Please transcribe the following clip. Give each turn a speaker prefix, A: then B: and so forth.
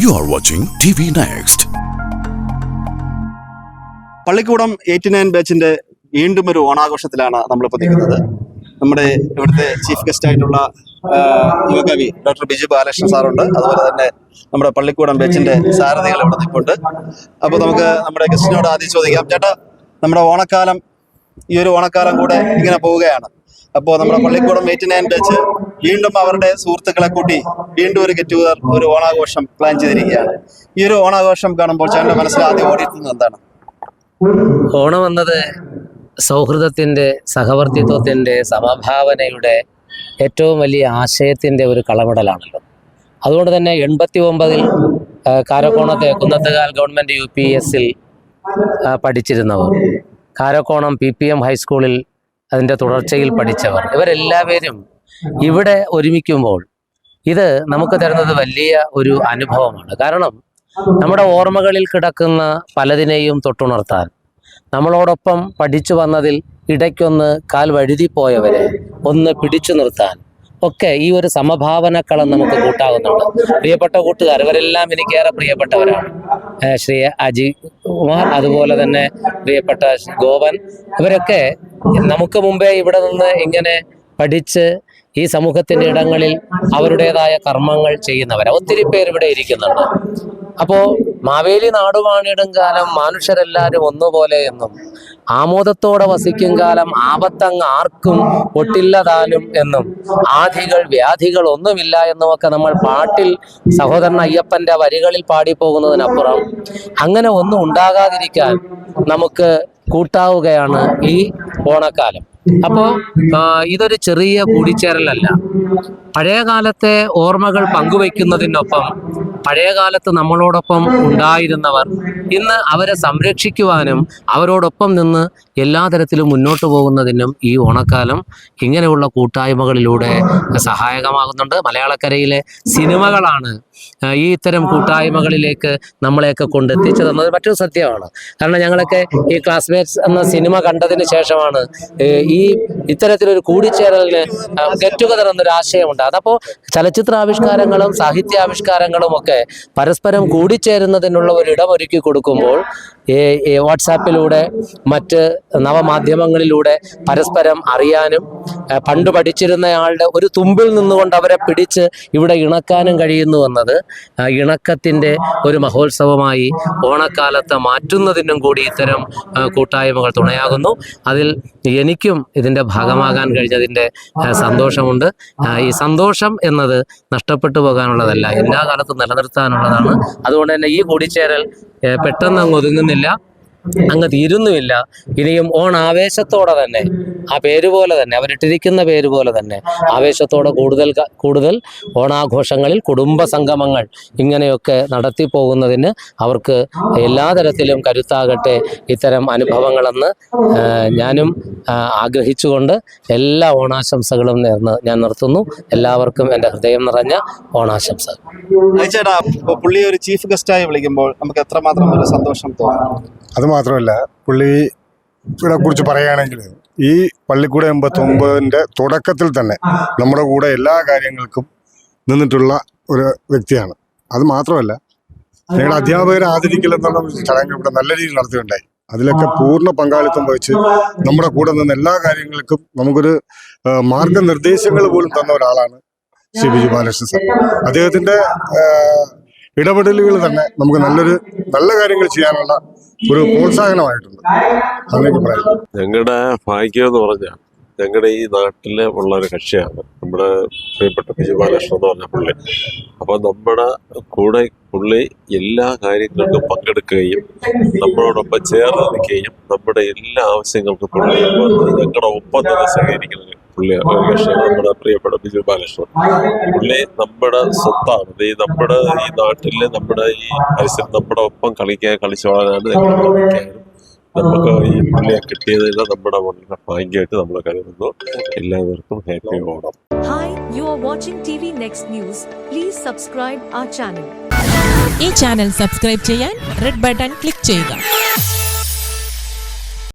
A: You watching T V next
B: പള്ളിക്കൂടം eighty nine ബാച്ചിന്റെ വീണ്ടും ഒരു ഓണാഘോഷത്തിലാണ് നമ്മളിപ്പോൾ നിൽക്കുന്നത്. നമ്മുടെ ഇവിടുത്തെ ചീഫ് ഗസ്റ്റ് ആയിട്ടുള്ള യുവകവി ഡോക്ടർ ബിജു ബാലകൃഷ്ണൻ സാറുണ്ട്. അതുപോലെ തന്നെ നമ്മുടെ പള്ളിക്കൂടം ബാച്ചിന്റെ സാരഥികൾ ഇവിടെ നിൽപ്പുണ്ട്. അപ്പോൾ നമുക്ക് നമ്മുടെ ഗസ്റ്റിനോട് ആദ്യം ചോദിക്കാം. ചേട്ടാ നമ്മുടെ ഓണക്കാലം ഈ ഒരു ഓണക്കാലം കൂടെ ഇങ്ങനെ പോവുകയാണ്. അപ്പോൾ നമ്മുടെ പള്ളിക്കൂടം എയ്റ്റി നയൻ ബാച്ച് വീണ്ടും അവരുടെ സുഹൃത്തുക്കളെ കൂട്ടി വീണ്ടും ഒരു ഗെറ്റ് ടുഗദർ ഒരു ഓണാഘോഷം പ്ലാൻ ചെയ്തിരിക്കുകയാണ്. ഈ ഒരു ഓണാഘോഷം കാണുമ്പോൾ ചേട്ടന്റെ മനസ്സിൽ ആദ്യം ഓടിയിട്ടുന്നത് എന്താണ്?
C: ഓണം എന്നത് സൗഹൃദത്തിന്റെ സഹവർത്തിത്വത്തിന്റെ സമഭാവനയുടെ ഏറ്റവും വലിയ ആശയത്തിന്റെ ഒരു കളമിടലാണല്ലോ അതുകൊണ്ട് തന്നെ എൺപത്തി ഒമ്പതിൽ കാരക്കോണത്തെ കുന്നത്തുകാൽ ഗവൺമെന്റ് യു പി എസിൽ പഠിച്ചിരുന്നവർ കാരക്കോണം പി പി എം ഹൈസ്കൂളിൽ അതിന്റെ തുടർച്ചയിൽ പഠിച്ചവർ ഇവരെല്ലാവരും ഇവിടെ ഒരുമിക്കുമ്പോൾ ഇത് നമുക്ക് തരുന്നത് വലിയ ഒരു അനുഭവമാണ്. കാരണം നമ്മുടെ ഓർമ്മകളിൽ കിടക്കുന്ന പലതിനെയും തൊട്ടുണർത്താൻ നമ്മളോടൊപ്പം പഠിച്ചു വന്നതിൽ ഇടയ്ക്കൊന്ന് കാൽ വഴുതിപ്പോയവരെ ഒന്ന് പിടിച്ചു നിർത്താൻ ഒക്കെ ഈ ഒരു സമഭാവനക്കളം നമുക്ക് കൂട്ടാകുന്നുണ്ട് പ്രിയപ്പെട്ട കൂട്ടുകാർ ഇവരെല്ലാം എനിക്കേറെ പ്രിയപ്പെട്ടവരാണ്. ശ്രീ അജി കുമാർ അതുപോലെ തന്നെ പ്രിയപ്പെട്ട ഗോവൻ ഗോപൻ ഇവരൊക്കെ നമുക്ക് മുമ്പേ ഇവിടെ നിന്ന് ഇങ്ങനെ പഠിച്ച് ഈ സമൂഹത്തിന്റെ ഇടങ്ങളിൽ അവരുടേതായ കർമ്മങ്ങൾ ചെയ്യുന്നവരാ. ഒത്തിരി പേര് ഇവിടെ ഇരിക്കുന്നുണ്ട്. അപ്പോ മാവേലി നാടുവാണിടും കാലം മനുഷ്യരെല്ലാരും ഒന്നുപോലെ എന്നും ആമോദത്തോടെ വസിക്കും കാലം ആപത്തങ്ങ് ആർക്കും ഒട്ടില്ലതാനും എന്നും ആധികൾ വ്യാധികൾ ഒന്നുമില്ല എന്നുമൊക്കെ നമ്മൾ പാട്ടിൽ സഹോദരൻ അയ്യപ്പന്റെ വരികളിൽ പാടിപ്പോകുന്നതിനപ്പുറം അങ്ങനെ ഒന്നും ഉണ്ടാകാതിരിക്കാൻ നമുക്ക് കൂട്ടാവുകയാണ് ഈ ഓണക്കാലം. അപ്പോ ഇതൊരു ചെറിയ കൂടിച്ചേരലല്ല. പഴയ കാലത്തെ ഓർമ്മകൾ പങ്കുവയ്ക്കുന്നതിനൊപ്പം പഴയ കാലത്ത് നമ്മളോടൊപ്പം ഉണ്ടായിരുന്നവർ ഇന്ന് അവരെ സംരക്ഷിക്കുവാനും അവരോടൊപ്പം നിന്ന് എല്ലാ തരത്തിലും മുന്നോട്ട് പോകുന്നതിനും ഈ ഓണക്കാലം ഇങ്ങനെയുള്ള കൂട്ടായ്മകളിലൂടെ സഹായകമാകുന്നുണ്ട്. മലയാളക്കരയിലെ സിനിമകളാണ് ഈ ഇത്തരം കൂട്ടായ്മകളിലേക്ക് നമ്മളെയൊക്കെ കൊണ്ടെത്തിച്ചതെന്നത് മറ്റൊരു സത്യമാണ്. കാരണം ഞങ്ങളൊക്കെ ഈ ക്ലാസ്മേറ്റ്സ് എന്ന സിനിമ കണ്ടതിന് ശേഷമാണ് ഈ ഇത്തരത്തിലൊരു കൂടിച്ചേരലിന് ഗെറ്റ് ടുഗദർ എന്നൊരു ആശയമുണ്ട്. അതപ്പോൾ ചലച്ചിത്രാവിഷ്കാരങ്ങളും സാഹിത്യാവിഷ്കാരങ്ങളും ഒക്കെ പരസ്പരം കൂടിച്ചേരുന്നതിനുള്ള ഒരു ഇടം ഒരുക്കി കൊടുക്കുമ്പോൾ വാട്സാപ്പിലൂടെ മറ്റ് നവമാധ്യമങ്ങളിലൂടെ പരസ്പരം അറിയാനും പണ്ട് പഠിച്ചിരുന്നയാളുടെ ഒരു തുമ്പിൽ നിന്നുകൊണ്ട് അവരെ പിടിച്ച് ഇവിടെ ഇണക്കാനും കഴിയുന്നു എന്നത് ഇണക്കത്തിന്റെ ഒരു മഹോത്സവമായി ഓണക്കാലത്ത് മാറ്റുന്നതിനും കൂടി ഇത്തരം കൂട്ടായ്മകൾ തുണയാകുന്നു. അതിൽ എനിക്കും ഇതിന്റെ ഭാഗമാകാൻ കഴിഞ്ഞതിന്റെ സന്തോഷമുണ്ട്. ഈ സന്തോഷം എന്നത് നഷ്ടപ്പെട്ടു പോകാനുള്ളതല്ല എല്ലാ കാലത്തും നിലനിർത്താനുള്ളതാണ്. അതുകൊണ്ട് തന്നെ ഈ കൂടിച്ചേരൽ പെട്ടെന്ന് അങ്ങ് ഒതുങ്ങുന്നില്ല. അങ്ങ് തീരുന്നുമില്ല. ഇനിയും ഓൺ ആവേശത്തോടെ തന്നെ ആ പേര് പോലെ തന്നെ അവരിട്ടിരിക്കുന്ന പേര് പോലെ തന്നെ ആവേശത്തോടെ കൂടുതൽ കൂടുതൽ ഓണാഘോഷങ്ങളിൽ കുടുംബ സംഗമങ്ങൾ ഇങ്ങനെയൊക്കെ നടത്തി പോകുന്നതിന് അവർക്ക് എല്ലാ തരത്തിലും കരുത്താകട്ടെ ഇത്തരം അനുഭവങ്ങളെന്ന് ഞാനും ആഗ്രഹിച്ചുകൊണ്ട് എല്ലാ ഓണാശംസകളും നേർന്ന് ഞാൻ നിർത്തുന്നു. എല്ലാവർക്കും എന്റെ ഹൃദയം നിറഞ്ഞ ഓണാശംസകൾ.
B: ചേട്ടാ പുള്ളി ഒരു ചീഫ് ഗസ്റ്റായി വിളിക്കുമ്പോൾ നമുക്ക് എത്രമാത്രം ഒരു സന്തോഷം തോന്നും
D: അത് മാത്രമല്ല പുള്ളിയെ കുറിച്ച് പറയുകയാണെങ്കിൽ ഈ പള്ളിക്കൂട എൺപത്തൊമ്പതിന്റെ തുടക്കത്തിൽ തന്നെ നമ്മുടെ കൂടെ എല്ലാ കാര്യങ്ങൾക്കും നിന്നിട്ടുള്ള ഒരു വ്യക്തിയാണ്. അത് മാത്രമല്ല ഞങ്ങളുടെ അധ്യാപകരെ ആദരിക്കൽ എന്നുള്ള ചടങ്ങ് ഇവിടെ നല്ല രീതിയിൽ നടത്തുകയുണ്ടായി അതിലൊക്കെ പൂർണ പങ്കാളിത്തം വഹിച്ച് നമ്മുടെ കൂടെ നിന്ന് എല്ലാ കാര്യങ്ങൾക്കും നമുക്കൊരു മാർഗനിർദ്ദേശങ്ങൾ പോലും തന്ന ഒരാളാണ് ശ്രീ ബിജു ബാലകൃഷ്ണൻ സാർ. അദ്ദേഹത്തിന്റെ ഇടപെടലുകൾ തന്നെ നമുക്ക് നല്ലൊരു നല്ല കാര്യങ്ങൾ ചെയ്യാനുള്ള ഒരു പ്രോത്സാഹനമായിട്ടുണ്ട്. അങ്ങനെയൊക്കെ പറയാം.
E: ഞങ്ങളുടെ ഭാഗ്യം എന്ന് പറഞ്ഞാൽ ഞങ്ങളുടെ ഈ നാട്ടിലെ ഉള്ള ഒരു കക്ഷിയാണ്. നമ്മുടെ പ്രിയപ്പെട്ട ബിജു ബാലകൃഷ്ണൻ എന്ന് പറഞ്ഞ പുള്ളി. അപ്പൊ നമ്മുടെ കൂടെ പുള്ളി എല്ലാ കാര്യങ്ങൾക്കും പങ്കെടുക്കുകയും നമ്മളോടൊപ്പം ചേർന്ന് നിൽക്കുകയും നമ്മുടെ എല്ലാ ആവശ്യങ്ങൾക്കും പുള്ളി ഞങ്ങളുടെ ഒപ്പം തന്നെ സഹകരിക്കുന്ന പുള്ളി നമ്മുടെ പ്രിയപ്പെട്ട ബിജു ബാലകൃഷ്ണൻ. പുള്ളി നമ്മുടെ സ്വത്താണ്. ഈ നമ്മുടെ ഈ നാട്ടിൽ നമ്മുടെ ഈ പരിസരം നമ്മുടെ ഒപ്പം കളിക്കാൻ കളിക്കാനും നമുക്ക് ഈ പുള്ളിയെ കിട്ടിയത് നമ്മുടെ വളരെ ഭാഗ്യമായിട്ട് നമ്മൾ കരുതുന്നു. എല്ലാവർക്കും happy Onam.
F: Hi you are are T V next news Please subscribe our channel.
G: ഈ ചാനൽ സബ്സ്ക്രൈബ് ചെയ്യാൻ റെഡ് ബട്ടൺ ക്ലിക്ക് ചെയ്യുക.